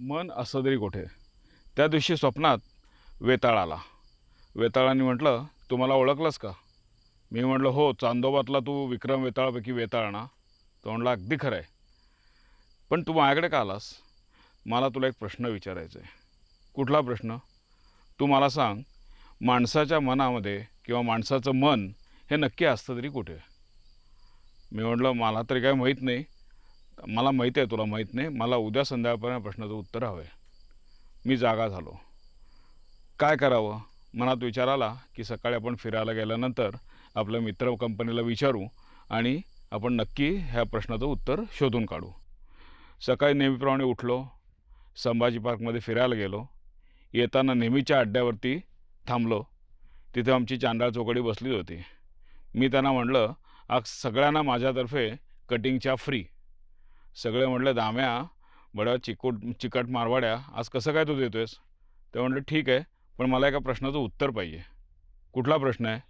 मन असदरी तरी कुठे? त्या दिवशी स्वप्नात वेताळ आला. वेताळाने म्हटलं तू मला ओळखलंस का? मी म्हटलं हो चांदोबातला तू विक्रम वेताळापैकी वेताळ ना. तो म्हटला अगदी खरं आहे. पण तू माझ्याकडे का आलास? मला तुला एक प्रश्न विचारायचा आहे. कुठला प्रश्न? तू मला सांग माणसाच्या मनामध्ये किंवा माणसाचं मन हे नक्की असतं तरी कुठे? मी म्हटलं मला तरी काय माहीत नाही. मला माहिती आहे तुला माहीत नाही. मला उद्या संध्याकाळपर्यंत प्रश्नाचं उत्तर हवं आहे मी जागा झालो. काय करावं? मनात विचार आला की सकाळी आपण फिरायला गेल्यानंतर आपल्या मित्र कंपनीला विचारू आणि आपण नक्की ह्या प्रश्नाचं उत्तर शोधून काढू. सकाळी नेहमीप्रमाणे उठलो. संभाजी पार्कमध्ये फिरायला गेलो. येताना नेहमीच्या अड्ड्यावरती थांबलो. तिथे आमची चांडाळ चौकडी बसली होती. मी त्यांना म्हटलं आज सगळ्यांना माझ्यातर्फे कटिंगच्या फ्री. सगळे म्हटलं दाम्या बड्या चिकूट चिकट मारवाड्या आज कसं काय तू देतोयस? ते म्हटलं ठीक आहे पण मला एका प्रश्नाचं उत्तर पाहिजे. कुठला प्रश्न आहे?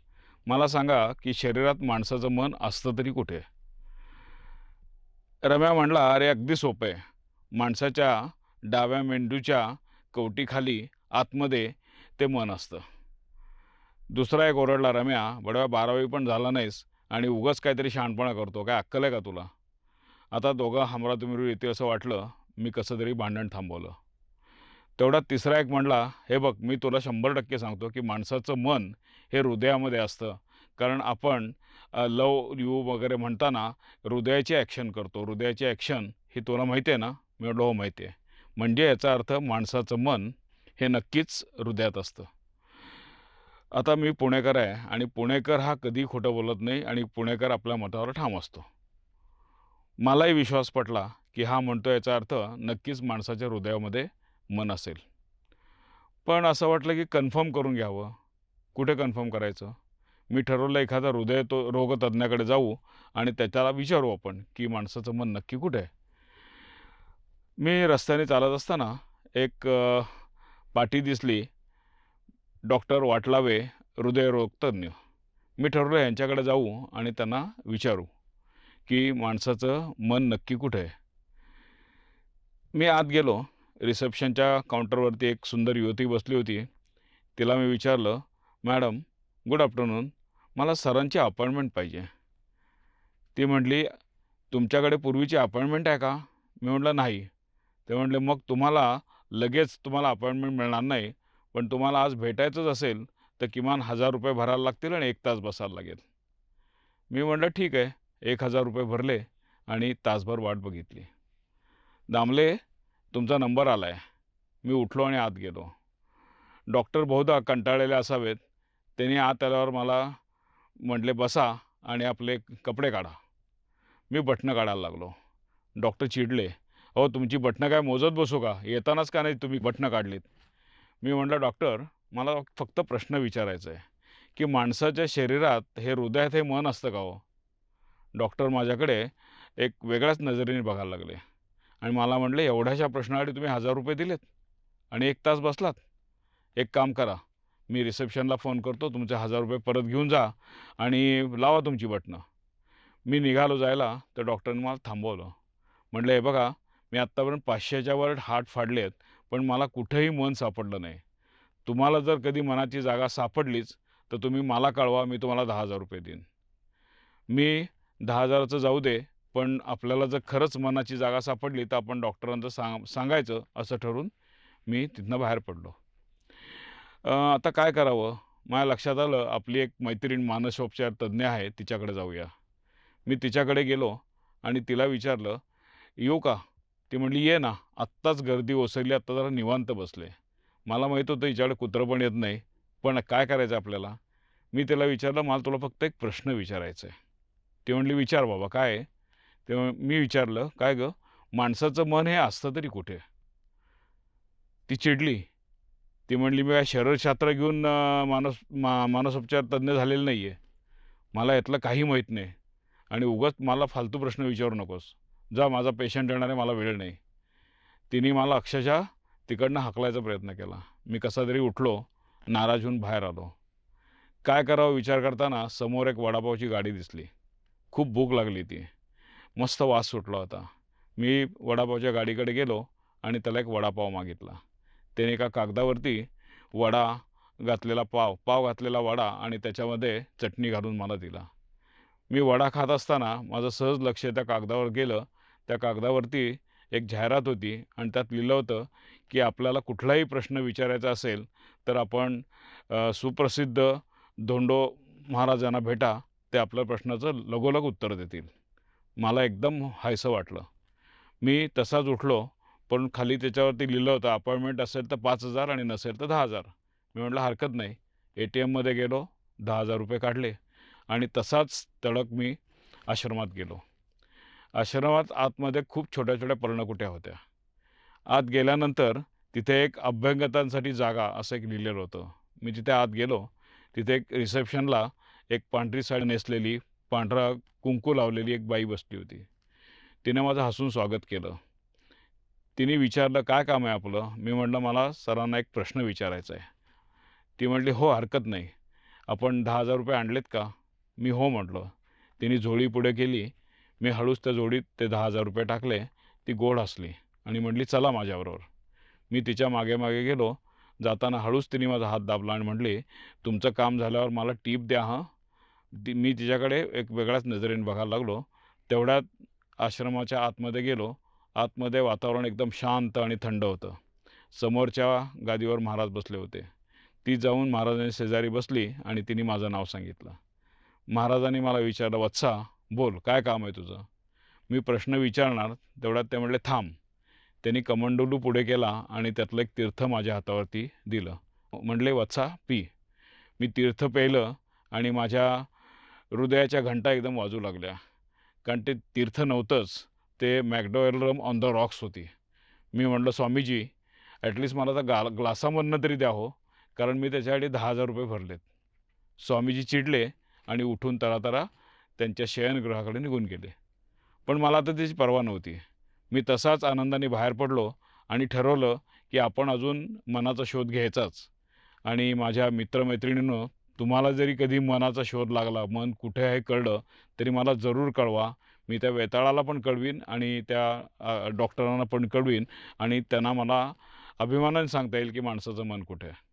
मला सांगा की शरीरात माणसाचं मन असतं तरी कुठे? रम्या म्हणला अरे अगदी सोपं आहे. माणसाच्या डाव्या मेंदूच्या कवटीखाली आतमध्ये ते मन असतं. दुसरा एक ओरडला रम्या बडव्या बारावी पण झाला नाहीस आणि उगाच काहीतरी शहाणपणा करतो. काय अक्कल आहे का तुला? आता दोघं हमरा तुम्ही येते असं वाटलं मी कसं तरी भांडण थांबवलं. तेवढा तिसरा एक म्हणला हे बघ मी तुला शंभर टक्के सांगतो की माणसाचं मन हे हृदयामध्ये असतं. कारण आपण लव यू वगैरे म्हणताना हृदयाची ॲक्शन करतो. हृदयाची ॲक्शन ही तुला माहिती आहे ना? मी म्हटलं हो माहिती आहे. म्हणजे याचा अर्थ माणसाचं मन हे नक्कीच हृदयात असतं. आता मी पुणेकर आहे आणि पुणेकर हा कधी खोटं बोलत नाही आणि पुणेकर आपल्या मतावर ठाम असतो. मलाही विश्वास पटला की हा म्हणतो याचा अर्थ नक्कीच माणसाच्या हृदयामध्ये मन असेल. पण असं वाटलं की कन्फर्म करून घ्यावं. कुठे कन्फर्म करायचं? मी ठरवलं एखादा हृदय तो रोगतज्ञाकडे जाऊ आणि त्याच्याला विचारू आपण की माणसाचं मन नक्की कुठे आहे. मी रस्त्याने चालत असताना एक पाठी पाटी दिसली. डॉक्टर वाटलावे हृदयरोगतज्ञ मी ठरवलं यांच्याकडे जाऊ आणि त्यांना विचारू. की माणसाचं मन नक्की कुठं आहे? मी आत गेलो. रिसेप्शनच्या काउंटरवरती एक सुंदर युवती बसली होती. तिला मी विचारलं मॅडम गुड आफ्टरनून. मला सरांची अपॉइंटमेंट पाहिजे. ती म्हटली तुमच्याकडे पूर्वीची अपॉइंटमेंट आहे का? मी म्हटलं नाही. ते म्हटले मग तुम्हाला लगेच तुम्हाला अपॉइंटमेंट मिळणार नाही पण तुम्हाला आज भेटायचंच असेल तर किमान हजार रुपये भरायला लागतील आणि एक तास बसायला लागेल. मी म्हटलं ठीक आहे. एक हजार रुपये भरले आणि तासभर वाट बघितली. दामले तुमचा नंबर आला आहे मी उठलो आणि आत गेलो. डॉक्टर बहुधा कंटाळलेले असावेत. त्यांनी आत आल्यावर मला म्हटले बसा आणि आपले कपडे काढा. मी बटणं काढायला लागलो. डॉक्टर चिडले अहो तुमची बटणं काय मोजत बसू का? येतानाच का नाही तुम्ही बटणं काढलीत? मी म्हटलं डॉक्टर मला फक्त प्रश्न विचारायचा आहे की माणसाच्या शरीरात हे हृदयात हे मन असतं का हो? डॉक्टर माझ्याकडे एक वेगळ्याच नजरेने बघायला लागले. आणि मला म्हटले एवढ्याशा प्रश्नासाठी तुम्ही हजार रुपये दिलेत आणि एक तास बसलात. एक काम करा मी रिसेप्शनला फोन करतो तुमचे हजार रुपये परत घेऊन जा आणि लावा तुमची बटणं. मी निघालो जायला तर डॉक्टरने मला थांबवलं. म्हटलं हे बघा मी आत्तापर्यंत पाचशेच्या वर हात फाडले आहेत पण मला कुठंही मन सापडलं नाही. तुम्हाला जर कधी मनाची जागा सापडलीच तर तुम्ही मला कळवा मी तुम्हाला दहा हजार रुपये देईन. मी दहा हजाराचं जाऊ दे पण आपल्याला जर खरंच मनाची जागा सापडली तर आपण डॉक्टरांचं सांग सांगायचं असं ठरून मी तिथनं बाहेर पडलो. आता काय करावं? माझ्या लक्षात आलं आपली एक मैत्रीण मानसोपचार तज्ज्ञ आहे तिच्याकडे जाऊया. मी तिच्याकडे गेलो आणि तिला विचारलं येऊ का? ती म्हणली ये ना आत्ताच गर्दी ओसरली आत्ता जरा निवांत बसले. मला माहीत होतं हिच्याकडे कुत्रं पण येत नाही पण काय करायचं आपल्याला? मी तिला विचारलं मला तुला फक्त एक प्रश्न विचारायचा आहे. ती म्हणले विचार बाबा काय आहे? तेव्हा मी विचारलं काय गं? माणसाचं मन हे असतं तरी कुठे? ती चिडली. ती म्हणली मी काय शरीरशास्त्र घेऊन मानस मा मानसोपचार तज्ज्ञ झालेलं नाही आहे मला यातलं काही माहीत नाही. आणि उगाच मला फालतू प्रश्न विचारू नकोस. जा माझा पेशंट येणार आहे मला वेळ नाही. तिने मला अक्षरशः तिकडनं हाकलायचा प्रयत्न केला. मी कसा तरी उठलो नाराज होऊन बाहेर आलो. काय करावं विचार करताना समोर एक वडापावची गाडी दिसली. खूप भूक लागली ती मस्त वास सुटला होता. मी वडापावच्या गाडीकडे गेलो आणि त्याला एक वडापाव मागितला. त्याने एका कागदावरती वडा घातलेला पाव पाव घातलेला वडा आणि त्याच्यामध्ये चटणी घालून मला दिला. मी वडा खात असताना माझं सहज लक्ष त्या कागदावर गेलं. त्या कागदावरती एक जाहिरात होती आणि त्यात लिहिलं होतं की आपल्याला कुठलाही प्रश्न विचारायचा असेल तर आपण सुप्रसिद्ध धोंडो महाराजांना भेटा. ते आपल्या प्रश्नाचं लगोलग उत्तर देतील. मला एकदम हायसं वाटलं. मी तसाच उठलो पण खाली त्याच्यावरती लिहिलं होतं अपॉइंटमेंट असेल तर पाच हजार आणि नसेल तर दहा हजार. मी म्हटलं हरकत नाही. ए टी एममध्ये गेलो दहा हजार रुपये काढले आणि तसाच तडक मी आश्रमात गेलो. आश्रमात आतमध्ये खूप छोट्या छोट्या पर्णकुट्या होत्या. आत गेल्यानंतर तिथे एक अभ्यंगतांसाठी जागा असं एक लिहिलेलं होतं. मी तिथे आत गेलो तिथे एक रिसेप्शनला एक पांढरी साडी नेसलेली पांढरा कुंकू लावलेली एक बाई बसली होती. तिने माझं हसून स्वागत केलं. तिने विचारलं काय काम आहे आपलं? मी म्हटलं मला सरांना एक प्रश्न विचारायचा आहे. ती म्हटली हो हरकत नाही. आपण दहा हजार रुपये आणलेत का? मी हो म्हटलं. तिने झोळी पुढे केली. मी हळूच त्या जोडीत ते दहा हजार रुपये टाकले. ती गोड हसली आणि म्हटली चला माझ्याबरोबर. मी तिच्यामागे मागे गेलो. जाताना हळूच तिने माझा हात दाबला आणि म्हटली तुमचं काम झाल्यावर मला टीप द्या हां. ती मी तिच्याकडे एक वेगळ्याच नजरेने बघायला लागलो. तेवढ्यात आश्रमाच्या आतमध्ये गेलो. आतमध्ये वातावरण एकदम शांत आणि थंड होतं. समोरच्या गादीवर महाराज बसले होते. ती जाऊन महाराजांनी शेजारी बसली आणि तिने माझं नाव सांगितलं. महाराजांनी मला विचारलं वत्सा बोल काय काम आहे तुझं? मी प्रश्न विचारणार तेवढ्यात ते म्हटले थांब. त्यांनी कमंडोलू पुढे केला आणि त्यातलं एक तीर्थ माझ्या हातावरती दिलं. म्हणले वत्सा पी. मी तीर्थ प्यायलं आणि माझ्या हृदयाच्या घंटा एकदम वाजू लागल्या. कारण ते तीर्थ नव्हतंच ते मॅकडोएलरम ऑन द रॉक्स होती. मी म्हटलं स्वामीजी ॲटलिस्ट मला तर गा ग्लासामधनं तरी द्या हो कारण मी त्याच्यासाठी दहा हजार रुपये भरलेत. स्वामीजी चिडले आणि उठून तरातरा त्यांच्या शयनगृहाकडे निघून गेले. पण मला तर त्याची पर्वा नव्हती. मी तसाच आनंदाने बाहेर पडलो आणि ठरवलं की आपण अजून मनाचा शोध घ्यायचाच. आणि माझ्या मित्रमैत्रिणीनं तुम्हाला जरी कधी मनाचा शोध लागला मन कुठे आहे कळलं तरी मला जरूर कळवा. मी त्या वेताळाला पण कळवीन आणि त्या डॉक्टरांना पण कळवीन आणि त्यांना मला अभिमानाने सांगता येईल की माणसाचं मन कुठे आहे.